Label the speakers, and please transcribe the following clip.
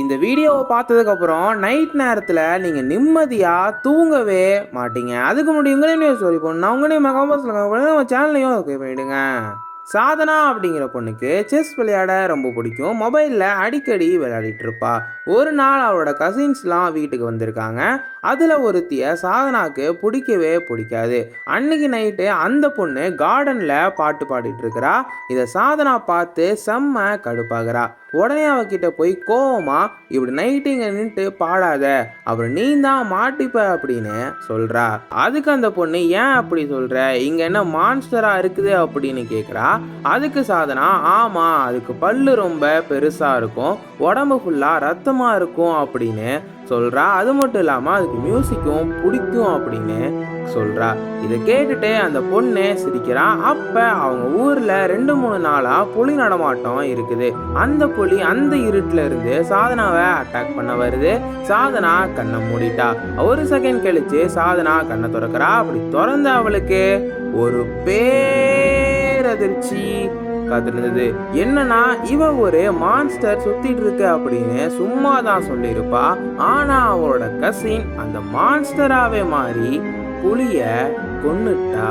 Speaker 1: இந்த வீடியோவை பார்த்ததுக்கப்புறம் நைட் நேரத்தில் நீங்கள் நிம்மதியாக தூங்கவே மாட்டீங்க. அதுக்கு முன்னாடி உங்களையும் சொல்லி நான் உங்களையும் மகாபாசில் நம்ம சேனலையும் ஓகே பண்ணிவிடுங்க சாதனா அப்படிங்கிற பொண்ணுக்கு செஸ் விளையாட ரொம்ப பிடிக்கும். மொபைலில் அடிக்கடி விளையாடிட்டு இருப்பா. ஒரு நாள் அவரோட கசின்ஸ்லாம் வீட்டுக்கு வந்திருக்காங்க. அதில் ஒருத்தியை சாதனாக்கு பிடிக்கவே பிடிக்காது. அன்னைக்கு நைட்டு அந்த பொண்ணு கார்டனில் பாட்டு பாடிட்டு இருக்கிறா. இதை சாதனா பார்த்து செம்ம கடுப்பாகிறா. உடனே அவகிட்ட போய் கோவமா இப்படி நைட்டு இங்கே நின்றுட்டு பாடாத. அப்புறம் நீ தான் மாட்டிப்ப அப்படின்னு சொல்றா. அதுக்கு அந்த பொண்ணு ஏன் அப்படி சொல்ற? இங்க என்ன மான்ஸ்டரா இருக்குது? அப்படின்னு கேட்குறா அதுக்கு சாதனா ஆமாம் அதுக்கு பல்லு ரொம்ப பெருசா இருக்கும். உடம்பு ஃபுல்லாக ரத்தம் இருக்கும் அப்படின்னு சொல்றா. அது மட்டும் இல்லாமல் அதுக்கு மியூசிக்கும் பிடிக்கும் அப்படின்னு சொல்றா. இதை கேட்டுட்டு அந்த பொண்ணு சிரிக்கிறா. அப்ப அவங்க ஊரில் ரெண்டு மூணு நாளா புலி நடமாட்டம் இருக்குது. அந்த புலி அந்த இருட்டுல இருந்து சாதனாவை அட்டாக் பண்ண வருது. சாதனா கண்ணை மூடிட்டா. ஒரு செகண்ட் கழிச்சு சாதனா கண்ணை திறக்கிறா. அப்படி திறந்த அவளுக்கு ஒரு பேரதிர்ச்சி. காத்திருந்தது. என்னன்னா இவ ஒரு மான்ஸ்டர் சுத்திட்டு இருக்கு அப்படின்னு சும்மா தான் சொல்லியிருப்பா. ஆனா அவளோட கசின் அந்த மான்ஸ்டராவே மாறி புளிய கொன்னுட்டா.